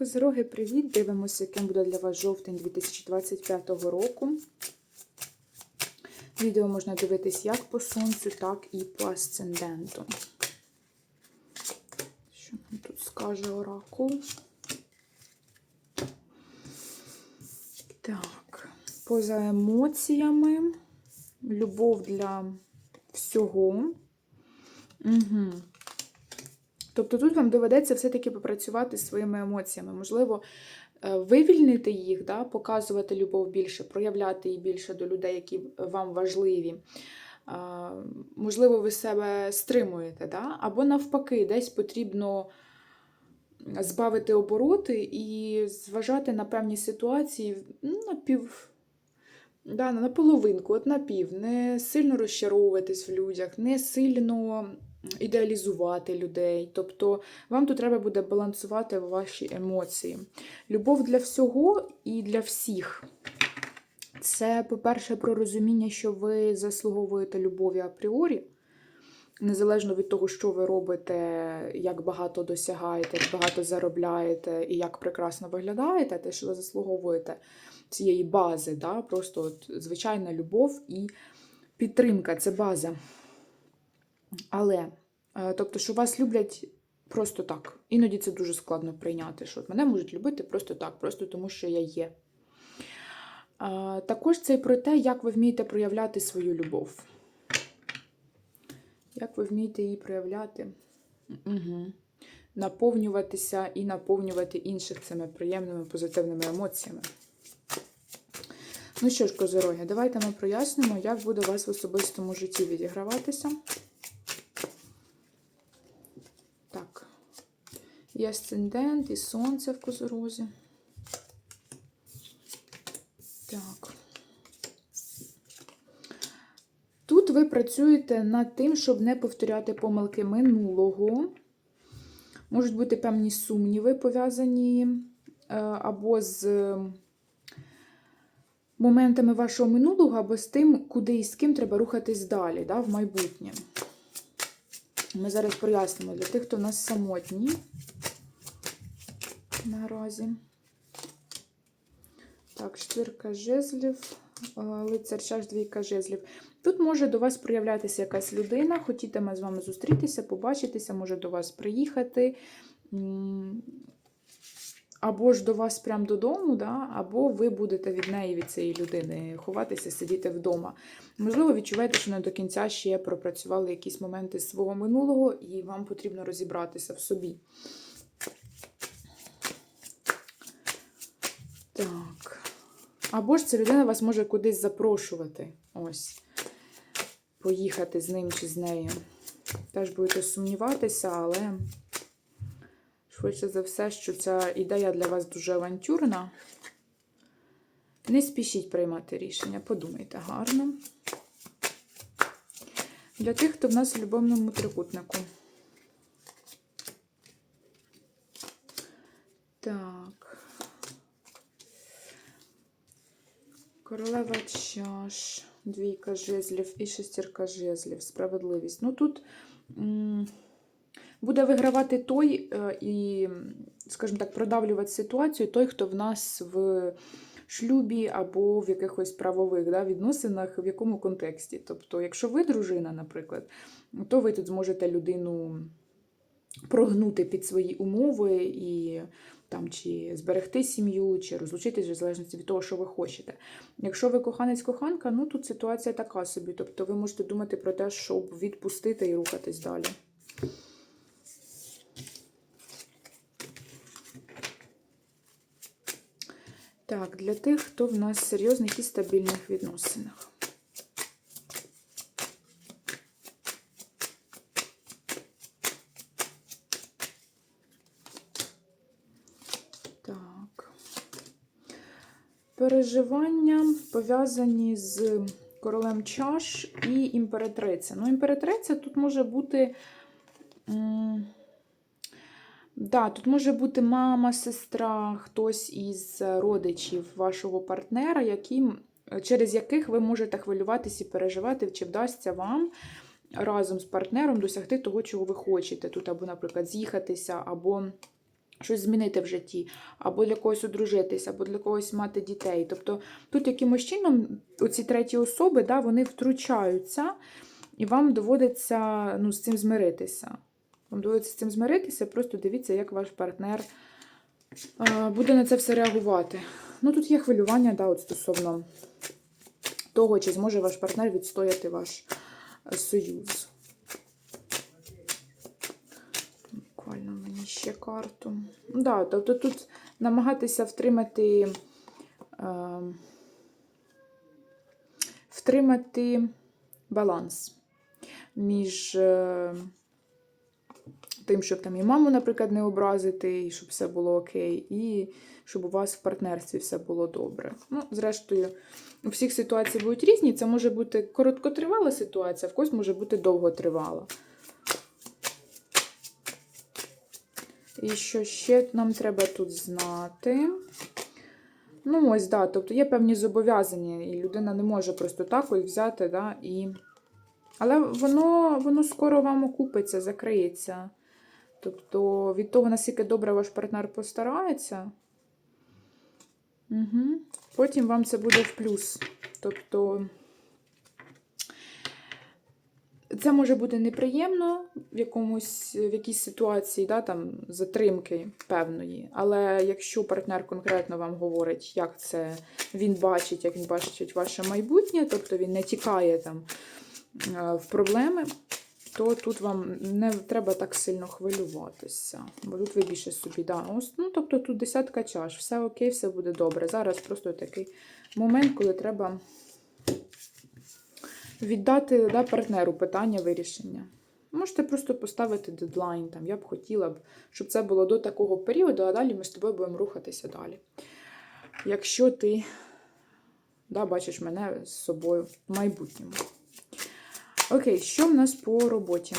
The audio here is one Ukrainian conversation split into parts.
Козироги, привіт! Дивимося, яким буде для вас жовтень 2025 року. Відео можна дивитись як по сонцю, так і по асценденту. Що нам тут скаже оракул? Так, поза емоціями, любов для всього. Угу. Тобто тут вам доведеться все-таки попрацювати зі своїми емоціями. Можливо, е, вивільнити їх, да, показувати любов більше, проявляти її більше до людей, які вам важливі. Можливо, ви себе стримуєте, да? або навпаки, десь потрібно збавити обороти і зважати на певні ситуації ну, на пів. Да, на половинку, от на пів. Не сильно розчаровуватись в людях, не сильно ідеалізувати людей. Тобто вам тут треба буде балансувати ваші емоції. Любов для всього і для всіх. Це, по-перше, про розуміння, що ви заслуговуєте любові апріорі. Незалежно від того, що ви робите, як багато досягаєте, як багато заробляєте і як прекрасно виглядаєте, те, що ви заслуговуєте цієї бази, да? просто от звичайна любов і підтримка це база. Але, е, тобто, що вас люблять просто так. Іноді це дуже складно прийняти, що мене можуть любити просто так, просто тому що я є. Також це і про те, як ви вмієте проявляти свою любов. Як ви вмієте її проявляти? Угу. Наповнюватися і наповнювати інших цими приємними позитивними емоціями. Ну що ж, козороги, давайте ми прояснимо, як буде у вас в особистому житті відіграватися. Так, і асцендент, і сонце в козорозі. Так. Тут ви працюєте над тим, щоб не повторяти помилки минулого. Можуть бути певні сумніви пов'язані або з моментами вашого минулого, або з тим, куди і з ким треба рухатись далі, да, в майбутнє. Ми зараз прояснимо для тих, хто в нас самотні наразі. Так, четвірка жезлів, лицар чаш, двійка жезлів. Тут може до вас проявлятися якась людина, хотітиме з вами зустрітися, побачитися, може до вас приїхати. Або ж до вас прямо додому, да? або ви будете від неї, від цієї людини, ховатися, сидіти вдома. Можливо, відчуваєте, що не до кінця ще пропрацювали якісь моменти свого минулого, і вам потрібно розібратися в собі. Так. Або ж ця людина вас може кудись запрошувати. Ось. Поїхати з ним чи з нею. Теж будете сумніватися, але. Швидше за все, що ця ідея для вас дуже авантюрна. Не спішіть приймати рішення, подумайте гарно. Для тих, хто в нас в любовному трикутнику. Так. Королева чаш, двійка жезлів і шестірка жезлів. Справедливість. Ну тут буде вигравати той е, і, скажімо так, продавлювати ситуацію той, хто в нас в шлюбі або в якихось правових да, відносинах, в якому контексті. Тобто, якщо ви дружина, наприклад, то ви тут зможете людину прогнути під свої умови і там чи зберегти сім'ю, чи розлучитись в залежності від того, що ви хочете. Якщо ви коханець-коханка, ну тут ситуація така собі. Тобто ви можете думати про те, щоб відпустити і рухатись далі. Так, для тих, хто в нас серйозних і стабільних відносинах. Так. Переживання пов'язані з королем чаш і імператриця. Ну, імператриця тут може бути. Да, тут може бути мама, сестра, хтось із родичів вашого партнера, які, через яких ви можете хвилюватися і переживати, чи вдасться вам разом з партнером досягти того, чого ви хочете. Тут, або, наприклад, з'їхатися, або щось змінити в житті, або для когось одружитись, або для когось мати дітей. Тобто тут якимось чином оці треті особи да, вони втручаються, і вам доводиться ну, з цим змиритися. Вам доводиться з цим змиритися, просто дивіться, як ваш партнер е, буде на це все реагувати. Ну, тут є хвилювання, да, от стосовно того, чи зможе ваш партнер відстояти ваш е, союз. Ще карту. Да, тобто тут намагатися втримати, е, втримати баланс між е, тим, щоб там і маму, наприклад, не образити, і щоб все було окей, і щоб у вас в партнерстві все було добре. Ну, зрештою, у всіх ситуації будуть різні. Це може бути короткотривала ситуація, в когось може бути довготривала. І що ще нам треба тут знати? Ну, ось, да, тобто є певні зобов'язання, і людина не може просто так ось взяти, да, і. Але воно, воно скоро вам окупиться, закриється. Тобто, від того, наскільки добре ваш партнер постарається, угу. потім вам це буде в плюс. Тобто, це може бути неприємно в якомусь в якійсь ситуації, да, там, затримки певної. Але якщо партнер конкретно вам говорить, як це він бачить, як він бачить ваше майбутнє, тобто він не тікає там е, в проблеми, то тут вам не треба так сильно хвилюватися. Бо тут ви більше собі, да, ось, ну, тобто тут десятка чаш, все окей, все буде добре. Зараз просто такий момент, коли треба віддати да, партнеру питання вирішення. Можете просто поставити дедлайн. Там, Я б хотіла, б, щоб це було до такого періоду, а далі ми з тобою будемо рухатися далі. Якщо ти да, бачиш мене з собою в майбутньому. Окей, що в нас по роботі?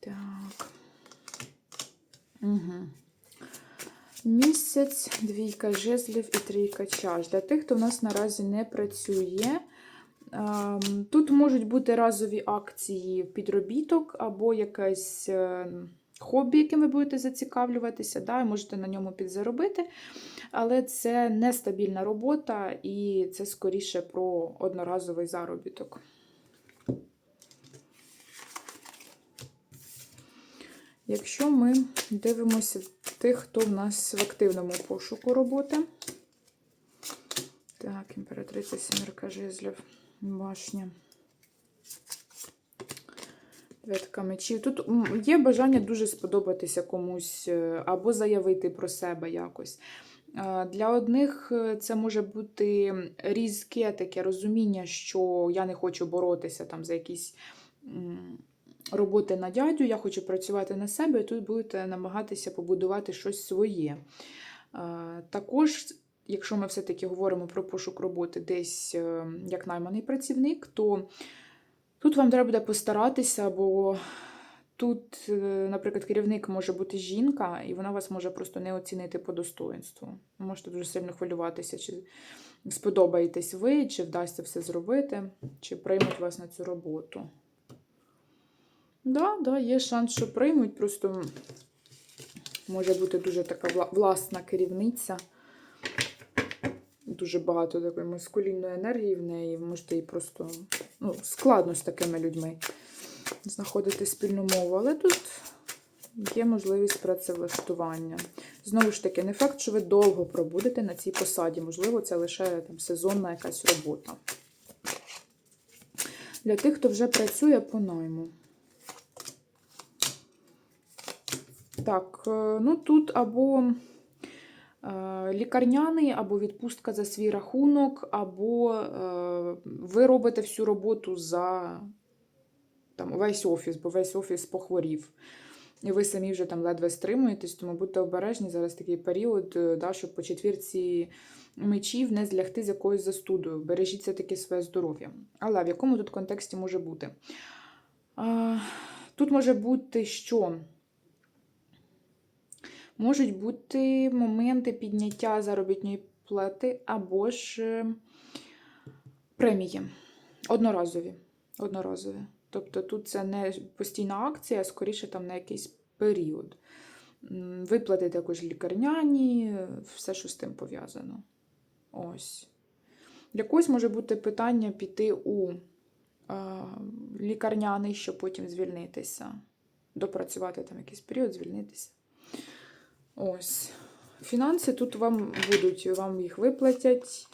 Так. Угу. Місяць, двійка жезлів і трійка чаш. Для тих, хто в нас наразі не працює. ем, Тут можуть бути разові акції підробіток або якесь е, хобі, яким ви будете зацікавлюватися, да, і можете на ньому підзаробити. Але це нестабільна робота і це скоріше про одноразовий заробіток. Якщо ми дивимося тих, хто в нас в активному пошуку роботи. Так, імператриця сімерка жезлів, башня. Дев'ятка мечів. Тут є бажання дуже сподобатися комусь е, або заявити про себе якось. Е, Для одних е, це може бути різке таке розуміння, що я не хочу боротися там за якісь роботи на дядю, я хочу працювати на себе, і тут будете намагатися побудувати щось своє. Е, Також, якщо ми все-таки говоримо про пошук роботи десь е, як найманий працівник, то тут вам треба буде постаратися, бо тут, е, наприклад, керівник може бути жінка, і вона вас може просто не оцінити по достоинству. Ви можете дуже сильно хвилюватися, чи сподобаєтесь ви, чи вдасться все зробити, чи приймуть вас на цю роботу. Да, да, є шанс, що приймуть, просто може бути дуже така власна керівниця. Дуже багато такої маскулінної енергії в неї. Можете їй просто ну, складно з такими людьми знаходити спільну мову. Але тут є можливість працевлаштування. Знову ж таки, не факт, що ви довго пробудете на цій посаді. Можливо, це лише там, сезонна якась робота. Для тих, хто вже працює по найму. Так, е, ну тут або е, лікарняний, або відпустка за свій рахунок, або е, ви робите всю роботу за там, весь офіс, бо весь офіс похворів. І ви самі вже там ледве стримуєтесь, тому будьте обережні зараз такий період, да, щоб по четвірці мечів не злягти з якоюсь застудою. Бережіть все-таки своє здоров'я. Але в якому тут контексті може бути? Тут може бути що? Можуть бути моменти підняття заробітної плати або ж е, премії. Одноразові. Одноразові. Тобто тут це не постійна акція, а скоріше там на якийсь період. Виплати також лікарняні, все, що з тим пов'язано. Ось. Для когось може бути питання піти у а, лікарняний, щоб потім звільнитися. Допрацювати там якийсь період, звільнитися. Ось. Фінанси тут вам будуть, вам їх виплатять.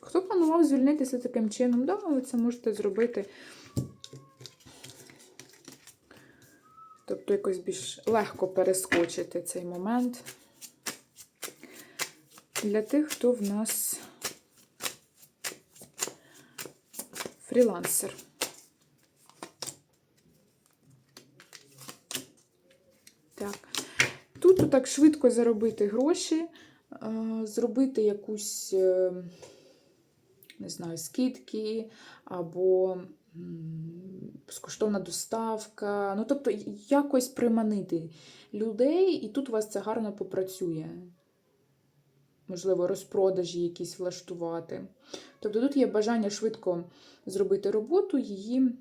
Хто планував звільнитися таким чином, да, ви це можете зробити. Тобто якось більш легко перескочити цей момент. Для тих, хто в нас фрілансер. Так. Тут так швидко заробити гроші, е, зробити якусь, е, не знаю, скидки або безкоштовна доставка. Ну, тобто, якось приманити людей, і тут у вас це гарно попрацює. Можливо, розпродажі якісь влаштувати. Тобто тут є бажання швидко зробити роботу, її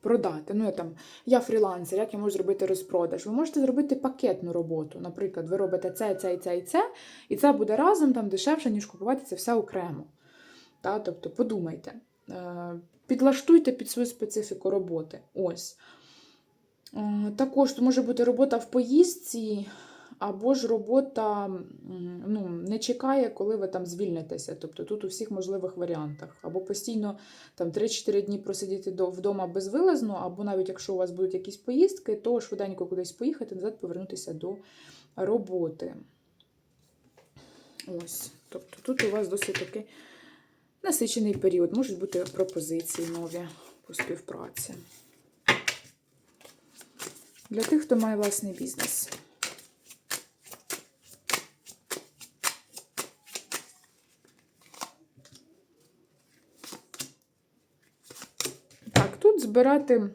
продати. Ну, я там, я фрілансер, як я можу зробити розпродаж? Ви можете зробити пакетну роботу. Наприклад, ви робите це, це і це і це, і це буде разом там дешевше, ніж купувати це все окремо. Та? Тобто подумайте, Е, підлаштуйте під свою специфіку роботи. Ось. Е, Також може бути робота в поїздці, або ж робота ну, не чекає, коли ви там звільнитеся. Тобто тут у всіх можливих варіантах. Або постійно там 3-4 дні просидіти вдома безвилазно, або навіть якщо у вас будуть якісь поїздки, то швиденько кудись поїхати, назад повернутися до роботи. Ось. Тобто тут у вас досить таки насичений період. Можуть бути пропозиції нові по співпраці. Для тих, хто має власний бізнес. Так, тут збирати,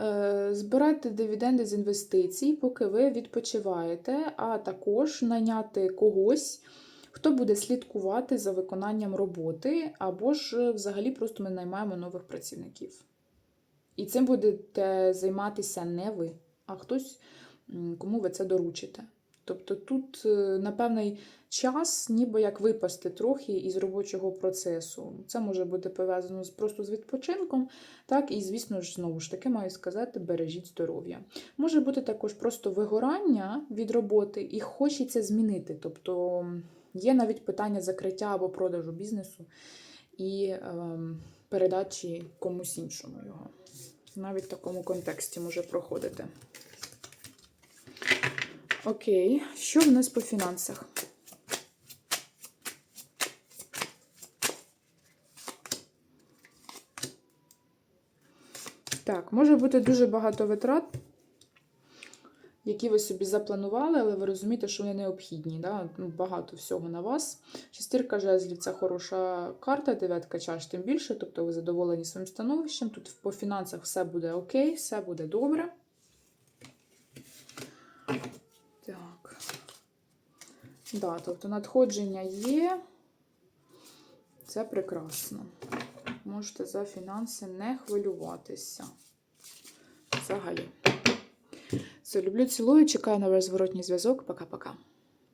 е, збирати дивіденди з інвестицій, поки ви відпочиваєте, а також наняти когось, хто буде слідкувати за виконанням роботи, або ж взагалі просто ми наймаємо нових працівників. І цим будете займатися не ви, а хтось, кому ви це доручите. Тобто тут е, на певний час, ніби як випасти трохи із робочого процесу. Це може бути пов'язано просто з відпочинком, так і, звісно ж, знову ж таки маю сказати, бережіть здоров'я. Може бути також просто вигорання від роботи і хочеться змінити. Тобто є навіть питання закриття або продажу бізнесу і ем, передачі комусь іншому його. Навіть в такому контексті може проходити. Окей, що в нас по фінансах? Так, може бути дуже багато витрат, які ви собі запланували, але ви розумієте, що вони необхідні. Да? Ну, Багато всього на вас. Шестірка жезлів це хороша карта, дев'ятка чаш тим більше, тобто ви задоволені своїм становищем. Тут по фінансах все буде окей, все буде добре. Так. Да, тобто надходження є. Це прекрасно. Можете за фінанси не хвилюватися. Взагалі. Все, люблю, цілую, чекаю на ваш зворотній зв'язок. Пока-пока.